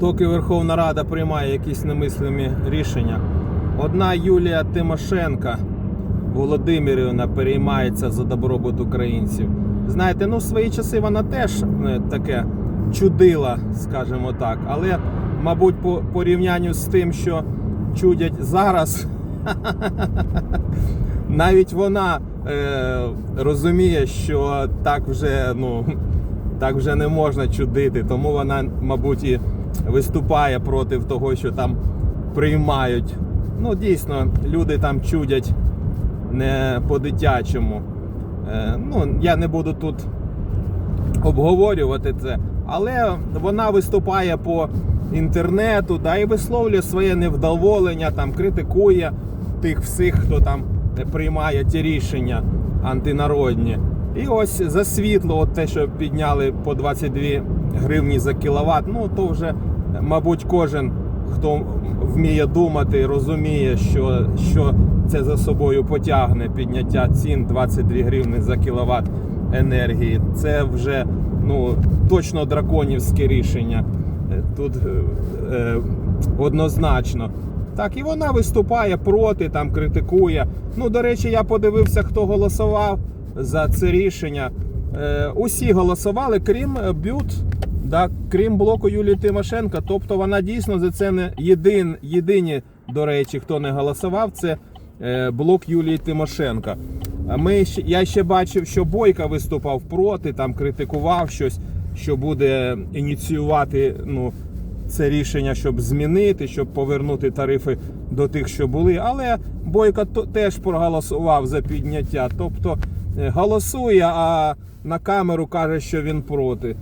доки Верховна Рада приймає якісь немислимі рішення. Одна Юлія Тимошенка Володимирівна переймається за добробут українців. Знаєте, ну в свої часи вона теж е, таке чудила, скажімо так. Але, мабуть, по порівнянню з тим, що чудять зараз, навіть вона е, розуміє, що так вже, ну, так вже не можна чудити. Тому вона, мабуть, і виступає проти того, що там приймають. Ну, дійсно, люди там чудять не по-дитячому. Е, ну, я не буду тут обговорювати це, але вона виступає по інтернету да, і висловлює своє невдоволення, там, критикує тих всіх, хто там приймає ті рішення антинародні. І ось за світло, от те, що підняли по 22 гривні за кіловат, ну то вже, мабуть, кожен, хто вміє думати, розуміє, що, що це за собою потягне підняття цін 22 гривні за кіловат енергії. Це вже ну, точно драконівське рішення. Е, Тут е, е, однозначно. Так, і вона виступає проти, там критикує. Ну, до речі, я подивився, хто голосував за це рішення. Е, усі голосували, крім е, Бют, да, крім блоку Юлії Тимошенко. Тобто вона дійсно за це не єдин, єдині, до речі, хто не голосував, це е, блок Юлії Тимошенко. Ми, я ще бачив, що Бойка виступав проти, там критикував щось, що буде ініціювати ну, це рішення, щоб змінити, щоб повернути тарифи до тих, що були. Але Бойко то- теж проголосував за підняття. Тобто е, голосує, а на камеру каже, що він проти.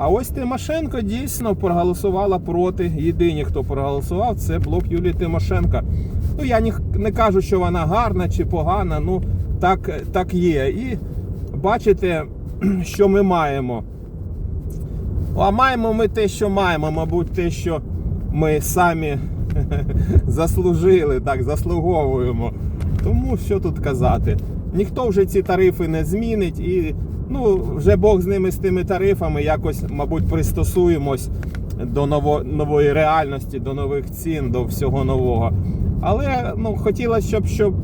А ось Тимошенко дійсно проголосувала проти. Єдині, хто проголосував, це блок Юлії Тимошенко. Ну я не кажу, що вона гарна чи погана. Ну так, так є. І бачите, що ми маємо. А маємо ми те, що маємо, мабуть, те, що ми самі заслужили, так, заслуговуємо. Тому що тут казати? Ніхто вже ці тарифи не змінить і ну, вже Бог з ними з тими тарифами якось, мабуть, пристосуємось до ново, нової реальності, до нових цін, до всього нового. Але ну, хотілося, щоб, щоб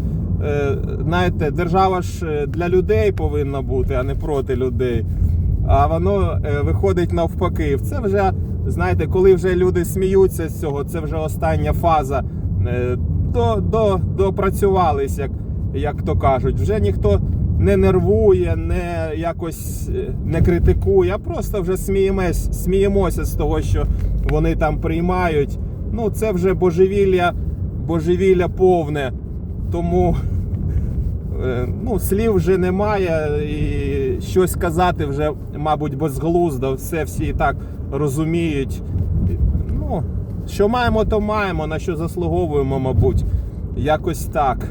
е, знаєте, держава ж е, для людей повинна бути, а не проти людей. А воно е, виходить навпаки. Це вже, знаєте, коли вже люди сміються з цього, це вже остання фаза. Е, До, до, допрацювались, як, як то кажуть. Вже ніхто не нервує, не якось е, не критикує, а просто вже сміємось, сміємося з того, що вони там приймають. Ну, це вже божевілля, божевілля повне. Тому Е, ну, слів вже немає, і щось казати вже, мабуть, безглуздо. Все всі і так розуміють. Ну, що маємо, то маємо, на що заслуговуємо, мабуть. Якось так.